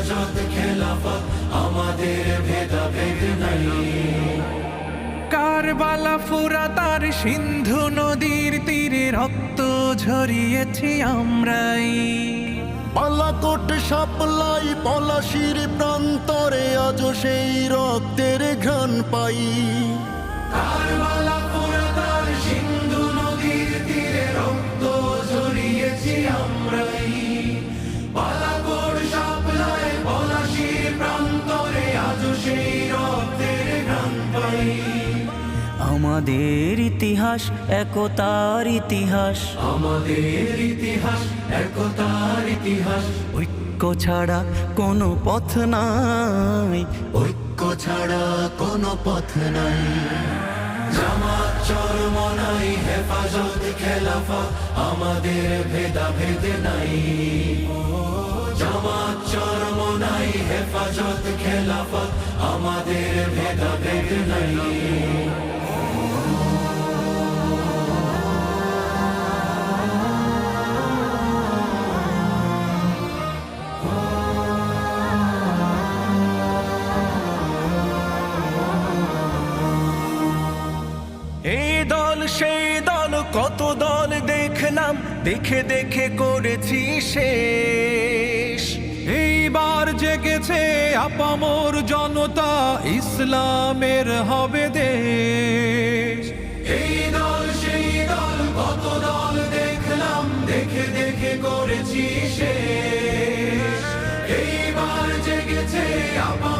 হেফাজত খেলাফা আমাদের ভেদাভেদ নাই। কারবালা ফুরা তার সিন্ধু নদীর তীরে রক্ত ঝরিয়েছি আমরাই। পালাকোট সাপলাই পলাশির প্রান্তরে আজ সেই রক্তের ঘ্রাণ পাই। কারবালা আমাদের ইতিহাস একতার ইতিহাস। আমাদের ইতিহাস একতার ইতিহাস। ঐক্য ছাড়া কোনো পথ নাই। ঐক্য ছাড়া কোনো পথ নাই। জামাত চরমনাই হেফাজত খেলাফা আমাদের ভেদাভেদ নাই। জামাত চরমনাই হেফাজত খেলাফা আমাদের ভেদাভেদ নাই। দল, সেই দল, কত দল দেখলাম, দেখে দেখে করেছি শেষ। এইবার জেগেছে আপামর জনতা ইসলামের হবে দেশ। এই দল, সেই দল, কত দল দেখলাম, দেখে দেখে করেছি সে এইবার জেগেছে আপামর